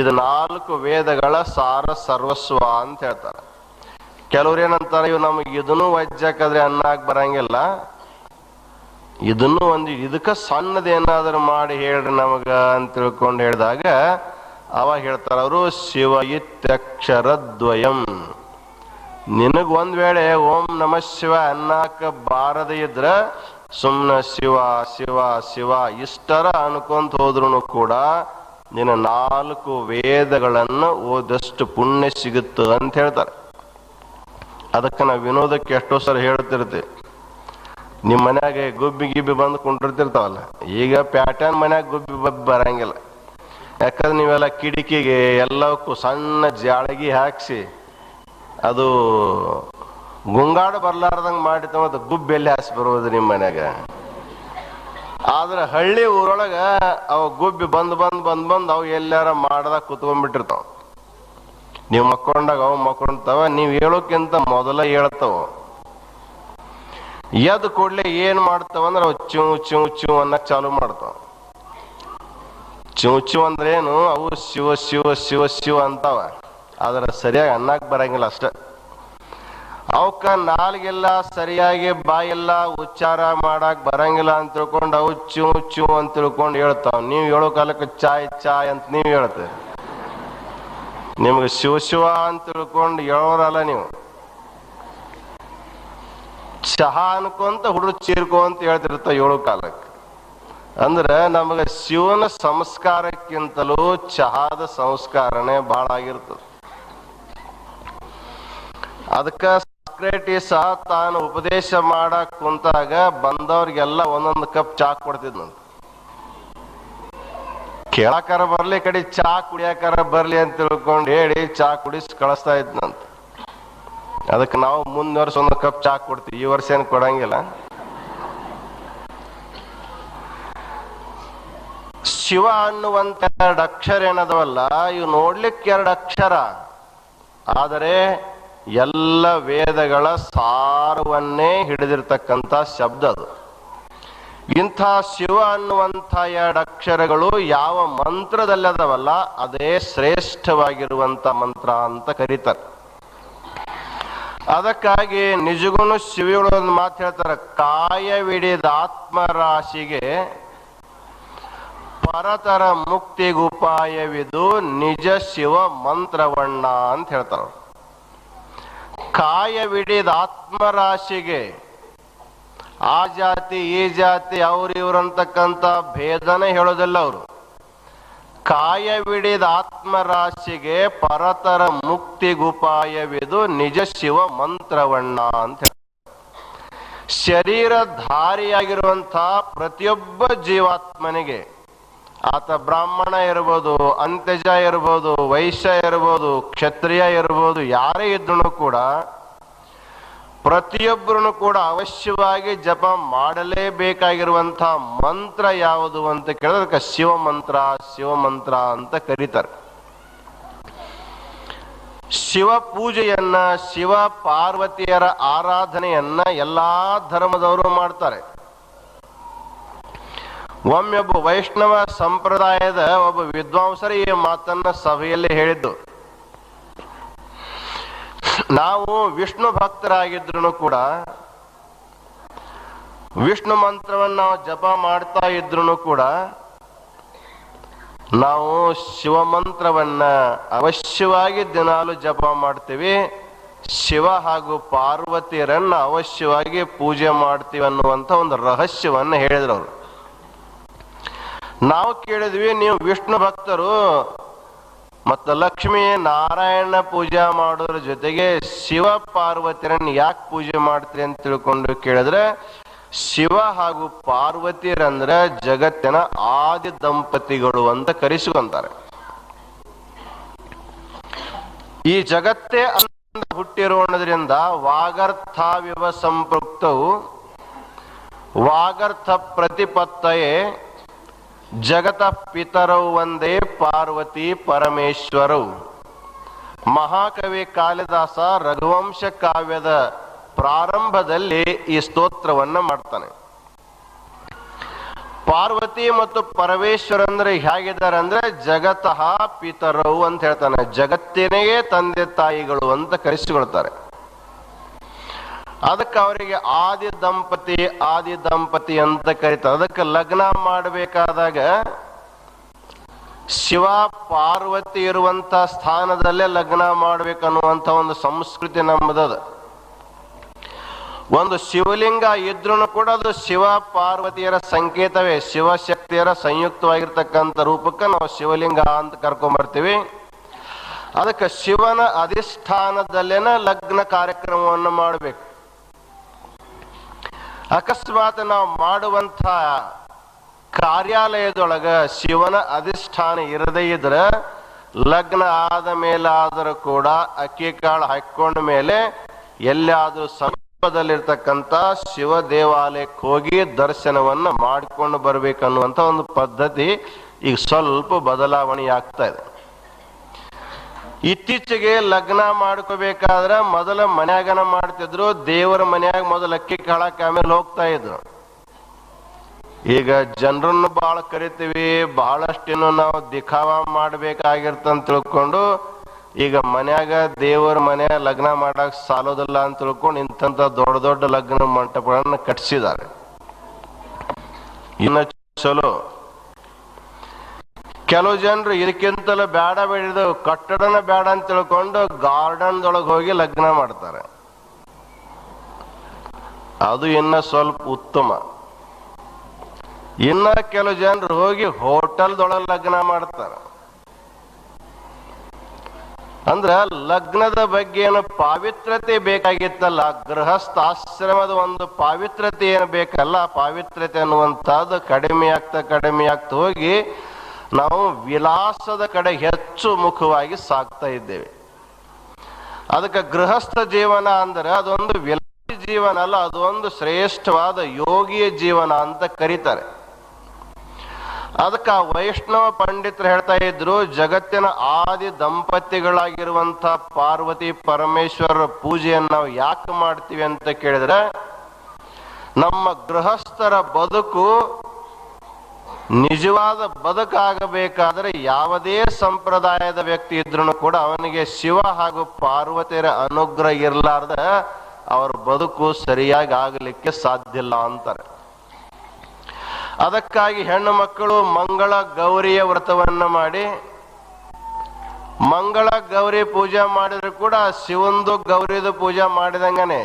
ಇದು ನಾಲ್ಕು ವೇದಗಳ ಸಾರ ಸರ್ವಸ್ವ ಅಂತ ಹೇಳ್ತಾರೆ. ಕೆಲವ್ರು ಏನಂತಾರೆ, ಇವು ನಮಗೆ ಇದನ್ನು ವಜ್ಜಕ್ಕಾದ್ರೆ ಅನ್ನಕ್ಕೆ ಬರಂಗಿಲ್ಲ. ಇದನ್ನು ಒಂದು ಇದಕ್ಕ ಸಣ್ಣದೇನಾದರೂ ಮಾಡಿ ಹೇಳ್ರಿ ನಮಗ ಅಂತ ತಿಳ್ಕೊಂಡು ಹೇಳಿದಾಗ ಅವಾಗ ಹೇಳ್ತಾರ, ಅವರು ಶಿವ ಇತ್ಯಕ್ಷರ ದ್ವಯಂ. ನಿನಗ್ ಒಂದ್ ವೇಳೆ ಓಂ ನಮಃ ಶಿವ ಅನ್ನಾಕ ಬಾರದೇ ಇದ್ರ ಸುಮ್ನ ಶಿವ ಶಿವ ಶಿವ, ಇಷ್ಟರ ಅನ್ಕೊಂತ ಹೋದ್ರು ಕೂಡ ನಿನ್ನ ನಾಲ್ಕು ವೇದಗಳನ್ನು ಓದಷ್ಟು ಪುಣ್ಯ ಸಿಗುತ್ತೆ ಅಂತ ಹೇಳ್ತಾರೆ. ಅದಕ್ಕೆ ನಾವು ವಿನೋದಕ್ಕೆ ಎಷ್ಟೋ ಸಲ ಹೇಳ್ತಿರ್ತೀವಿ ನಿಮ್ಮ ಮನ್ಯಾಗೆ ಗುಬ್ಬಿ ಗಿಬ್ಬಿ ಬಂದು ಕುಂಡಿರ್ತಿರ್ತಾವಲ್ಲ, ಈಗ ಪ್ಯಾಟರ್ನ್ ಮನ್ಯಾಗ ಗುಬ್ಬಿ ಬರಂಗಿಲ್ಲ. ಯಾಕಂದ್ರೆ ನೀವೆಲ್ಲ ಕಿಟಕಿಗೆ ಎಲ್ಲವಕ್ಕೂ ಸಣ್ಣ ಜಾಳಗಿ ಹಾಕ್ಸಿ, ಅದು ಗುಂಗಾಡು ಬರ್ಲಾರ್ದಂಗೆ ಮಾಡಿತ ಮತ್ತು ಗುಬ್ಬೆಲ್ಲಿ ಹಾಸಿ ಬರುವುದು ನಿಮ್ಮ ಮನ್ಯಾಗ ಆದ್ರೆ ಹಳ್ಳಿ ಊರೊಳಗ ಅವ ಗುಬ್ಬಿ ಬಂದ್ ಬಂದ್ ಬಂದ್ ಬಂದ್ ಅವು ಎಲ್ಲಾರ ಮಾಡ್ದಾಗ ಕುತ್ಕೊಂಡ್ಬಿಟ್ಟಿರ್ತಾವ. ನೀವು ಮಕ್ಕೊಂಡಾಗ ಅವು ಮಕ್ಕೊಂಡ್ತಾವ ನೀವು ಹೇಳೋಕ್ಕಿಂತ ಮೊದಲ ಹೇಳ್ತಾವ. ಎದ್ ಕೂಡ್ಲೆ ಏನ್ ಮಾಡ್ತಾವ ಅಂದ್ರೆ ಅವು ಚೂ ಚೂ ಚೂ ಅನ್ನಕ್ ಚಾಲು ಮಾಡ್ತಾವ. ಚೂ ಚೂ ಅಂದ್ರೆ ಏನು ಅವು ಶಿವ ಶಿವ ಶಿವ ಶಿವ ಅಂತಾವ. ಆದ್ರೆ ಸರಿಯಾಗಿ ಅನ್ನಕ್ ಬರಂಗಿಲ್ಲ ಅಷ್ಟೇ. ಅವಕ್ಕ ನಾಲ್ಗೆಲ್ಲ ಸರಿಯಾಗಿ ಬಾಯೆಲ್ಲ ಉಚ್ಚಾರ ಮಾಡಕ್ ಬರಂಗಿಲ್ಲ ಅಂತ ತಿಳ್ಕೊಂಡು ಅವು ಉಚ್ಚು ಅಂತ ತಿಳ್ಕೊಂಡು ಹೇಳ್ತಾವ. ನೀವು ಹೇಳೋ ಕಾಲಕ್ಕೆ ಚಾಯ್ ಚಾಯ್ ಅಂತ ನೀವು ಹೇಳ್ತೀರಿ. ನಿಮ್ಗೆ ಶಿವ ಶಿವ ಅಂತ ತಿಳ್ಕೊಂಡು ಹೇಳೋರಲ್ಲ ನೀವು. ಚಹಾ ಅನ್ಕೊಂತ ಹುಡುಗ ಚೀರ್ಕೋ ಅಂತ ಹೇಳ್ತಿರ್ತ ಏಳು ಕಾಲಕ್ಕೆ. ಅಂದ್ರೆ ನಮಗೆ ಶಿವನ ಸಂಸ್ಕಾರಕ್ಕಿಂತಲೂ ಚಹಾದ ಸಂಸ್ಕಾರನೇ ಬಹಳ ಆಗಿರ್ತದೆ. ಅದಕ್ಕ ಸಾಕ್ರೇಟಿಸ್ ತಾನು ಉಪದೇಶ ಮಾಡಕ್ ಕುಂತಾಗ ಬಂದವ್ರಿಗೆಲ್ಲ ಒಂದೊಂದು ಕಪ್ ಚಾ ಕೊಡ್ತಿದ್ನಂತ ಕೇಳಕಾರ ಬರ್ಲಿ ಕಡೆ, ಚಾ ಕುಡಿಯಾಕಾರ ಬರ್ಲಿ ಅಂತ ತಿಳ್ಕೊಂಡು ಹೇಳಿ ಚಾ ಕುಡಿಸ್ ಕಳಿಸ್ತಾ ಇದ್ನಂತ ಅದಕ್ಕೆ ನಾವು ಮುಂದಿನ ವರ್ಷ ಒಂದು ಕಪ್ ಚಾ ಕೊಡ್ತೀವಿ, ಈ ವರ್ಷ ಏನು ಕೊಡಂಗಿಲ್ಲ. ಶಿವ ಅನ್ನುವಂತ ಎರಡು ಅಕ್ಷರ ಏನದವಲ್ಲ, ಇವು ನೋಡ್ಲಿಕ್ಕೆ ಎರಡು ಅಕ್ಷರ. ಆದರೆ ಎಲ್ಲ ವೇದಗಳ ಸಾರವನ್ನೇ ಹಿಡಿದಿರ್ತಕ್ಕಂಥ ಶಬ್ದ ಅದು. ಇಂಥ ಶಿವ ಅನ್ನುವಂಥ ಎರಡು ಅಕ್ಷರಗಳು ಯಾವ ಮಂತ್ರದಲ್ಲಿ ಅದವಲ್ಲ ಅದೇ ಶ್ರೇಷ್ಠವಾಗಿರುವಂಥ ಮಂತ್ರ ಅಂತ ಕರೀತಾರೆ. ಅದಕ್ಕಾಗಿ ನಿಜಗೂ ಶಿವಿಗಳು ಒಂದು ಮಾತು ಹೇಳ್ತಾರೆ, ಕಾಯವಿಡಿದ ಆತ್ಮರಾಶಿಗೆ ಪರತರ ಮುಕ್ತಿಗುಪಾಯವಿದು ನಿಜ ಶಿವ ಮಂತ್ರವಣ್ಣ ಅಂತ ಹೇಳ್ತಾರ ಕಾಯವಿಡಿದ ಆತ್ಮರಾಶಿಗೆ. ಆ ಜಾತಿ, ಈ ಜಾತಿ, ಅವ್ರು ಇವ್ರು ಅಂತಕ್ಕಂಥ ಭೇದನೆ ಹೇಳೋದಿಲ್ಲ ಅವರು. ಕಾಯವಿಡಿದ ಆತ್ಮರಾಶಿಗೆ ಪರತರ ಮುಕ್ತಿಗುಪಾಯವಿದು ನಿಜ ಶಿವ ಮಂತ್ರವಣ್ಣ ಅಂತ ಹೇಳ್ತಾರೆ. ಶರೀರಧಾರಿಯಾಗಿರುವಂತಹ ಪ್ರತಿಯೊಬ್ಬ ಜೀವಾತ್ಮನಿಗೆ ಆತ ಬ್ರಾಹ್ಮಣ ಇರ್ಬೋದು ಅಂತ್ಯಜ ಇರ್ಬೋದು, ವೈಶ್ಯ ಇರ್ಬೋದು, ಕ್ಷತ್ರಿಯ ಇರ್ಬೋದು, ಯಾರೇ ಇದ್ರೂ ಕೂಡ ಪ್ರತಿಯೊಬ್ಬರೂ ಕೂಡ ಅವಶ್ಯವಾಗಿ ಜಪ ಮಾಡಲೇಬೇಕಾಗಿರುವಂಥ ಮಂತ್ರ ಯಾವುದು ಅಂತ ಕೇಳಿದ್ರೆ ಶಿವಮಂತ್ರ ಶಿವ ಮಂತ್ರ ಶಿವ ಮಂತ್ರ ಅಂತ ಕರೀತಾರೆ. ಶಿವ ಪೂಜೆಯನ್ನ, ಶಿವ ಪಾರ್ವತಿಯರ ಆರಾಧನೆಯನ್ನ ಎಲ್ಲಾ ಧರ್ಮದವರು ಮಾಡ್ತಾರೆ. ಒಮ್ಮೆ ಒಬ್ಬ ವೈಷ್ಣವ ಸಂಪ್ರದಾಯದ ಒಬ್ಬ ವಿದ್ವಾಂಸರು ಈ ಮಾತನ್ನ ಸಭೆಯಲ್ಲಿ ಹೇಳಿದ್ದು. ನಾವು ವಿಷ್ಣು ಭಕ್ತರಾಗಿದ್ರು ಕೂಡ ವಿಷ್ಣು ಮಂತ್ರವನ್ನು ನಾವು ಜಪ ಮಾಡ್ತಾ ಇದ್ರು ಕೂಡ ನಾವು ಶಿವ ಮಂತ್ರವನ್ನ ಅವಶ್ಯವಾಗಿ ದಿನಾಲು ಜಪ ಮಾಡ್ತೀವಿ. ಶಿವ ಹಾಗೂ ಪಾರ್ವತಿಯರನ್ನ ಅವಶ್ಯವಾಗಿ ಪೂಜೆ ಮಾಡ್ತೀವಿ ಅನ್ನುವಂಥ ಒಂದು ರಹಸ್ಯವನ್ನ ಹೇಳಿದ್ರು ಅವರು. ನಾವು ಕೇಳಿದ್ವಿ, ನೀವು ವಿಷ್ಣು ಭಕ್ತರು ಮತ್ತು ಲಕ್ಷ್ಮಿ ನಾರಾಯಣ ಪೂಜಾ ಮಾಡೋದ್ರ ಜೊತೆಗೆ ಶಿವ ಪಾರ್ವತಿರನ್ನು ಯಾಕೆ ಪೂಜೆ ಮಾಡ್ತೀರಿ ಅಂತ ತಿಳ್ಕೊಂಡು ಕೇಳಿದ್ರೆ, ಶಿವ ಹಾಗೂ ಪಾರ್ವತಿರಂದ್ರೆ ಜಗತ್ತಿನ ಆದಿ ದಂಪತಿಗಳು ಅಂತ ಕರೆಸಿಕೊಂತಾರೆ. ಈ ಜಗತ್ತೇ ಅಂದ ಹುಟ್ಟಿರೋಣದ್ರಿಂದ ವಾಗರ್ಥಾವಿವ ಸಂಪೃಕ್ತವು ವಾಗರ್ಥ ಪ್ರತಿಪತ್ತಯೇ ಜಗತ ಪಿತರವು ಒಂದೇ ಪಾರ್ವತಿ ಪರಮೇಶ್ವರವು ಮಹಾಕವಿ ಕಾಳಿದಾಸ ರಘುವಂಶ ಕಾವ್ಯದ ಪ್ರಾರಂಭದಲ್ಲಿ ಈ ಸ್ತೋತ್ರವನ್ನು ಮಾಡ್ತಾನೆ. ಪಾರ್ವತಿ ಮತ್ತು ಪರಮೇಶ್ವರ ಅಂದ್ರೆ ಹೇಗಿದ್ದಾರೆ ಅಂದ್ರೆ ಜಗತಃ ಪಿತರವು ಅಂತ ಹೇಳ್ತಾನೆ. ಜಗತ್ತಿನೆಯೇ ತಂದೆ ತಾಯಿಗಳು ಅಂತ ಕರೆಸಿಕೊಳ್ತಾರೆ. ಅದಕ್ಕೆ ಅವರಿಗೆ ಆದಿ ದಂಪತಿ ಆದಿ ದಂಪತಿ ಅಂತ ಕರೀತಾರೆ. ಅದಕ್ಕೆ ಲಗ್ನ ಮಾಡಬೇಕಾದಾಗ ಶಿವ ಪಾರ್ವತಿ ಇರುವಂತ ಸ್ಥಾನದಲ್ಲೇ ಲಗ್ನ ಮಾಡ್ಬೇಕನ್ನುವಂತ ಒಂದು ಸಂಸ್ಕೃತಿ ನಮ್ಮದದ. ಒಂದು ಶಿವಲಿಂಗ ಇದ್ರೂ ಕೂಡ ಅದು ಶಿವ ಪಾರ್ವತಿಯರ ಸಂಕೇತವೇ. ಶಿವಶಕ್ತಿಯರ ಸಂಯುಕ್ತವಾಗಿರ್ತಕ್ಕಂಥ ರೂಪಕ್ಕೆ ನಾವು ಶಿವಲಿಂಗ ಅಂತ ಕರ್ಕೊಂಬರ್ತೀವಿ. ಅದಕ್ಕೆ ಶಿವನ ಅಧಿಷ್ಠಾನದಲ್ಲೇನ ಲಗ್ನ ಕಾರ್ಯಕ್ರಮವನ್ನು ಮಾಡಬೇಕು. ಅಕಸ್ಮಾತ್ ನಾವು ಮಾಡುವಂಥ ಕಾರ್ಯಾಲಯದೊಳಗ ಶಿವನ ಅಧಿಷ್ಠಾನ ಇರದೇ ಇದ್ರೆ ಲಗ್ನ ಆದ ಮೇಲಾದರೂ ಕೂಡ ಅಕ್ಕಿ ಕಾಳು ಹಾಕೊಂಡ ಮೇಲೆ ಎಲ್ಲಿಯಾದ್ರೂ ಸಮೀಪದಲ್ಲಿರ್ತಕ್ಕಂಥ ಶಿವ ದೇವಾಲಯಕ್ಕೆ ಹೋಗಿ ದರ್ಶನವನ್ನು ಮಾಡಿಕೊಂಡು ಬರಬೇಕನ್ನುವಂಥ ಒಂದು ಪದ್ಧತಿ ಈಗ ಸ್ವಲ್ಪ ಬದಲಾವಣೆ ಆಗ್ತಾ ಇದೆ. ಇತ್ತೀಚೆಗೆ ಲಗ್ನ ಮಾಡ್ಕೋಬೇಕಾದ್ರೆ ಮೊದಲ ಮನ್ಯಾಗನ ಮಾಡ್ತಿದ್ರು, ದೇವರ ಮನ್ಯಾಗ ಮೊದಲ ಅಕ್ಕಿ ಕಾಳಕ್ಕೆ ಆಮೇಲೆ ಹೋಗ್ತಾ ಇದ್ರು. ಈಗ ಜನರನ್ನು ಬಹಳ ಕರಿತೀವಿ ಬಹಳಷ್ಟಿನ್ನು ನಾವು ದಿಖಾವ ಮಾಡ್ಬೇಕಾಗಿರ್ತಂತ ತಿಳ್ಕೊಂಡು, ಈಗ ಮನ್ಯಾಗ ದೇವರ ಮನೆ ಲಗ್ನ ಮಾಡಕ್ ಸಾಲೋದಿಲ್ಲ ಅಂತ ತಿಳ್ಕೊಂಡು ಇಂಥ ದೊಡ್ಡ ದೊಡ್ಡ ಲಗ್ನ ಮಂಟಪಗಳನ್ನ ಕಟ್ಸಿದ್ದಾರೆ. ಇನ್ನು ಚಲೋ ಕೆಲವು ಜನರು ಇದಕ್ಕಿಂತಲೂ ಬೇಡ ಬೇಡಿದ ಕಟ್ಟಡನ ಬೇಡ ಅಂತ ತಿಳ್ಕೊಂಡು ಗಾರ್ಡನ್ ದೊಳಗೆ ಹೋಗಿ ಲಗ್ನ ಮಾಡ್ತಾರೆ. ಅದು ಇನ್ನ ಸ್ವಲ್ಪ ಉತ್ತಮ. ಇನ್ನ ಕೆಲವು ಜನರು ಹೋಗಿ ಹೋಟೆಲ್ದೊಳಗೆ ಲಗ್ನ ಮಾಡ್ತಾರೆ. ಅಂದ್ರ ಲಗ್ನದ ಬಗ್ಗೆ ಏನು ಪಾವಿತ್ರತೆ ಬೇಕಾಗಿತ್ತಲ್ಲ ಗೃಹಸ್ಥಾಶ್ರಮದ ಒಂದು ಪಾವಿತ್ರತೆ ಏನು ಬೇಕಲ್ಲ ಪಾವಿತ್ರತೆ ಅನ್ನುವಂಥದ್ದು ಕಡಿಮೆ ಆಗ್ತಾ ಕಡಿಮೆ ಆಗ್ತಾ ಹೋಗಿ ನಾವು ವಿಲಾಸದ ಕಡೆ ಹೆಚ್ಚು ಮುಖವಾಗಿ ಸಾಕ್ತಾ ಇದ್ದೇವೆ. ಅದಕ್ಕೆ ಗೃಹಸ್ಥ ಜೀವನ ಅಂದ್ರೆ ಅದೊಂದು ವಿಲಾಸಿ ಜೀವನ ಅಲ್ಲ, ಅದೊಂದು ಶ್ರೇಷ್ಠವಾದ ಯೋಗಿಯ ಜೀವನ ಅಂತ ಕರೀತಾರೆ. ಅದಕ್ಕೆ ಆ ವೈಷ್ಣವ ಪಂಡಿತರು ಹೇಳ್ತಾ ಇದ್ರು, ಜಗತ್ತಿನ ಆದಿ ದಂಪತಿಗಳಾಗಿರುವಂತ ಪಾರ್ವತಿ ಪರಮೇಶ್ವರ ಪೂಜೆಯನ್ನು ನಾವು ಯಾಕೆ ಮಾಡ್ತೀವಿ ಅಂತ ಕೇಳಿದ್ರೆ, ನಮ್ಮ ಗೃಹಸ್ಥರ ಬದುಕು ನಿಜವಾದ ಬದುಕಾಗಬೇಕಾದರೆ ಯಾವುದೇ ಸಂಪ್ರದಾಯದ ವ್ಯಕ್ತಿ ಇದ್ರೂ ಕೂಡ ಅವನಿಗೆ ಶಿವ ಹಾಗೂ ಪಾರ್ವತಿಯರ ಅನುಗ್ರಹ ಇರಲಾರ್ದ ಅವ್ರ ಬದುಕು ಸರಿಯಾಗಿ ಆಗಲಿಕ್ಕೆ ಸಾಧ್ಯ ಇಲ್ಲ ಅಂತಾರೆ. ಅದಕ್ಕಾಗಿ ಹೆಣ್ಣು ಮಕ್ಕಳು ಮಂಗಳ ಗೌರಿಯ ವ್ರತವನ್ನ ಮಾಡಿ, ಮಂಗಳ ಗೌರಿ ಪೂಜೆ ಮಾಡಿದ್ರು ಕೂಡ ಶಿವಂದು ಗೌರಿದು ಪೂಜೆ ಮಾಡಿದಂಗನೆ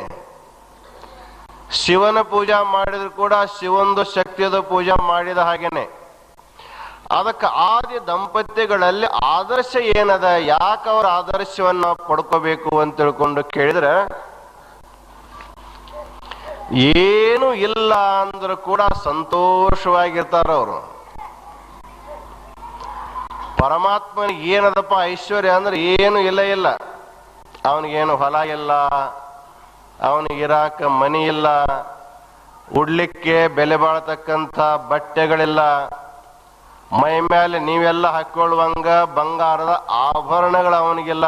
ಶಿವನ ಪೂಜಾ ಮಾಡಿದ್ರು ಕೂಡ ಶಿವಂದು ಶಕ್ತಿಯದ ಪೂಜಾ ಮಾಡಿದ ಹಾಗೇನೆ. ಅದಕ್ಕೆ ಆದಿ ದಂಪತಿಗಳಲ್ಲಿ ಆದರ್ಶ ಏನದ? ಯಾಕೆ ಅವ್ರ ಆದರ್ಶವನ್ನ ಪಡ್ಕೋಬೇಕು ಅಂತ ತಿಳ್ಕೊಂಡು ಕೇಳಿದ್ರೆ, ಏನು ಇಲ್ಲ ಅಂದ್ರೂ ಕೂಡ ಸಂತೋಷವಾಗಿರ್ತಾರ ಅವರು. ಪರಮಾತ್ಮನಿಗೆ ಏನದಪ್ಪ ಐಶ್ವರ್ಯ ಅಂದ್ರೆ ಏನು ಇಲ್ಲ ಇಲ್ಲ. ಅವನಿಗೇನು ಹೊಲ ಇಲ್ಲ ಅವನಿಗೆ ಇರಾಕ ಮನಿ ಇಲ್ಲ ಉಡ್ಲಿಕ್ಕೆ ಬೆಲೆ ಬಾಳತಕ್ಕಂಥ ಬಟ್ಟೆಗಳಿಲ್ಲ. ಮೈ ಮೇಲೆ ನೀವೆಲ್ಲ ಹಾಕೊಳ್ಳುವಂಗ ಬಂಗಾರದ ಆಭರಣಗಳು ಅವನಿಗಿಲ್ಲ.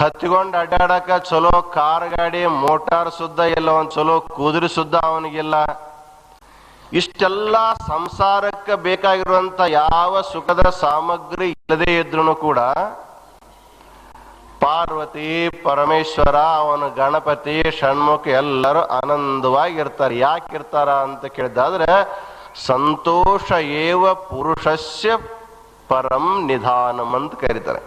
ಹತ್ತಿಕೊಂಡು ಅಡ್ಡಾಡಕ ಚಲೋ ಕಾರ್ ಗಾಡಿ, ಮೋಟಾರ್ ಸುದ್ದ ಇಲ್ಲ ಒಂದು ಚಲೋ ಕುದುರೆ ಸುದ್ದ ಅವನಿಗಿಲ್ಲ. ಇಷ್ಟೆಲ್ಲ ಸಂಸಾರಕ್ಕೆ ಬೇಕಾಗಿರುವಂತ ಯಾವ ಸುಖದ ಸಾಮಗ್ರಿ ಇಲ್ಲದೆ ಇದ್ರೂ ಕೂಡ ಪಾರ್ವತಿ ಪರಮೇಶ್ವರ, ಅವನ ಗಣಪತಿ, ಷಣ್ಮುಖ ಎಲ್ಲರೂ ಆನಂದವಾಗಿರ್ತಾರೆ. ಯಾಕಿರ್ತಾರ ಅಂತ ಕೇಳಿದಾದ್ರೆ, ಸಂತೋಷ ಏವ ಪುರುಷಸ್ಯ ಪರಂ ನಿಧಾನಂ ಅಂತ ಕರೀತಾರೆ.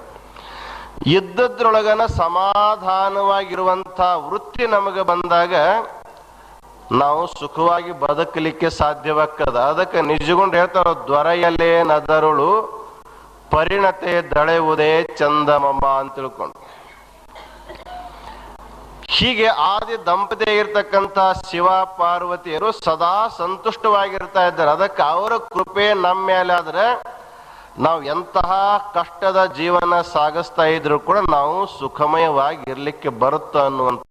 ಇದ್ದದ್ರೊಳಗನ ಸಮಾಧಾನವಾಗಿರುವಂಥ ವೃತ್ತಿ ನಮಗೆ ಬಂದಾಗ ನಾವು ಸುಖವಾಗಿ ಬದುಕಲಿಕ್ಕೆ ಸಾಧ್ಯವಾಗ್ತದ. ಅದಕ್ಕೆ ನಿಜಗೊಂಡು ಹೇಳ್ತಾರ ದ್ವರೆಯಲ್ಲೇ ನದರುಳು ಪರಿಣತೆ ದಳೆಯುವುದೇ ಚಂದಮಮ್ಮ ಅಂತ ತಿಳ್ಕೊಂಡು. ಹೀಗೆ ಆದಿ ದಂಪತಿ ಇರ್ತಕ್ಕಂಥ ಶಿವ ಪಾರ್ವತಿಯರು ಸದಾ ಸಂತುಷ್ಟವಾಗಿರ್ತಾ ಇದ್ದಾರೆ. ಅದಕ್ಕೆ ಅವರ ಕೃಪೆ ನಮ್ಮ ಮೇಲೆ ಆದ್ರೆ ನಾವು ಎಂತಹ ಕಷ್ಟದ ಜೀವನ ಸಾಗಿಸ್ತಾ ಇದ್ರು ಕೂಡ ನಾವು ಸುಖಮಯವಾಗಿ ಇರ್ಲಿಕ್ಕೆ ಬರುತ್ತೆ ಅನ್ನುವಂಥ